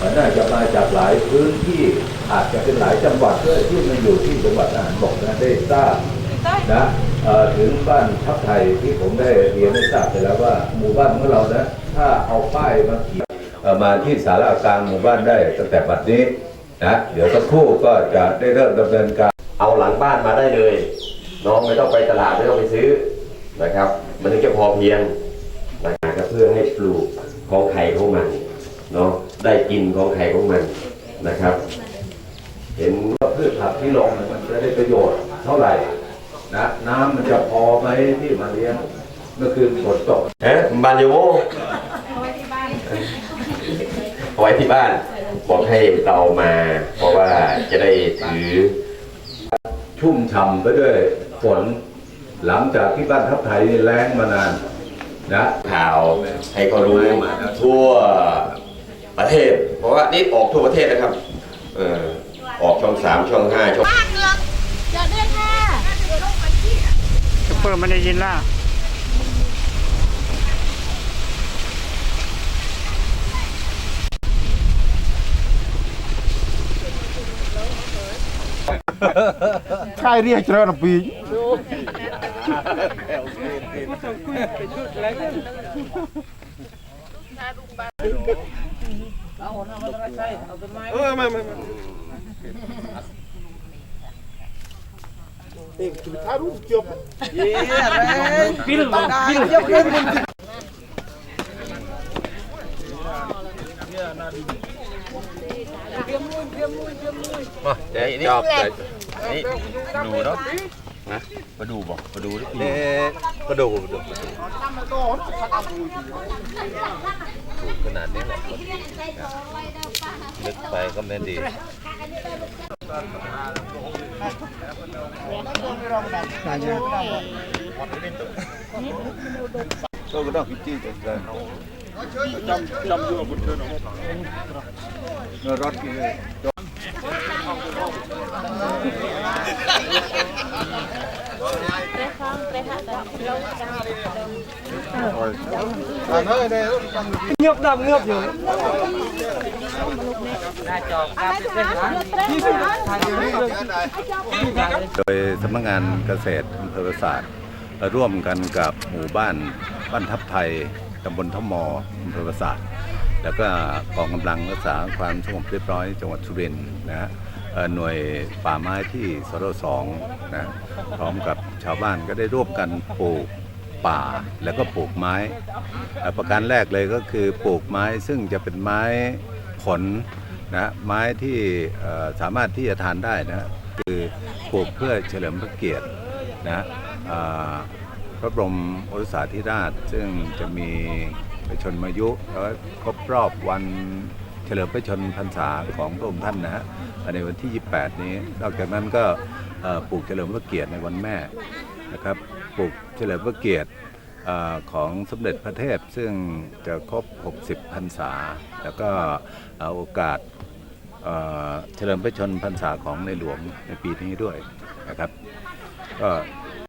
มันน่าจะมาจากหลายพื้นที่อาจจะเป็นหลายจังหวัดด้วยที่มาอยู่ที่จังหวัดทหารบกนะได้ทราบนะเอ่อถึงบ้านทัพไทยที่ผมได้เรียนให้ทราบไปแล้วว่าหมู่บ้านของเรานะถ้าเอาป้ายมาขีดเอ่อมาที่สารากลางหมู่บ้านได้ตั้งแต่บัดนี้นะเดี๋ยวสักครู่ก็จะได้เริ่มดำเนินการเอาหลังบ้านมาได้เลยน้องไม่ต้องไปตลาดไม่ต้องไปซื้อนะครับ มันถึงจะพอเพียงนะครับเพื่อให้ปลูกของไข่ของมันเนาะ ได้กินของไข่ของมันนะครับ เห็นว่าพืชผักที่ลงเนี่ยมันจะได้ประโยชน์เท่าไหร่นะน้ำมันจะพอไหมที่มาเลี้ยงเมื่อคืนฝนตกเอ๊ะบานโยโวเอาไว้ที่บ้านบอกให้เรามาเพราะว่าจะได้ถือชุ่มฉ่ำไปด้วยฝนหลังจากที่บ้านทับไทยแล้งมานานนะข่าวให้เขารู้ทั่ว ประเทศ เพราะว่านี่ออกทั่วประเทศนะครับเออออกช่องสามช่องห้าช่องบ้านเมืองจอดด้วยค่ะซุปเปอร์ไม่ได้ยินล่ะใช่เรียกเจริญปี เอกถึงท้ารุ่งจบชอบเลยนี่ดูเนาะนะมาดูบอกมาดูที่กระดู กขนาดนี้แหละลึกไปก็ไม่ดีก็ต้องพิจิตรกันจำจำอยู่บนเทือนรถกินเลย เงียบดำเงียบอยู่โดยสำนักงานเกษตรอำเภอปราสาทร่วมกันกับหมู่บ้านบ้านทับไทยตำบลท่อมออำเภอปราสาทแล้วก็กองกำลังรักษาความสงบเรียบร้อยจังหวัดสุรินทร์นะฮะ หน่วยป่าไม้ที่สรสองนะพร้อมกับชาวบ้านก็ได้ร่วมกันปลูกป่าแล้วก็ปลูกไม้ ประการแรกเลยก็คือปลูกไม้ซึ่งจะเป็นไม้ผลนะไม้ที่สามารถที่จะทานได้นะคือปลูกเพื่อเฉลิมพระเกียรตินะพระบรมโอรสาธิราช ซึ่งจะมีพระชนมายุแล้วครบรอบวัน เฉลิมพระชนพรรษาของพระองค์ท่านนะฮะในวันที่ 28 นี้ นอกจากนั้นก็ปลูกเฉลิมพระเกียรติในวันแม่นะครับปลูกเฉลิมพระเกียรติของสมเด็จพระเทพซึ่งจะครบ 60 พรรษา แล้วก็เอ่อโอกาสเฉลิมพระชนพรรษาของในหลวงในปีนี้ด้วยนะครับก็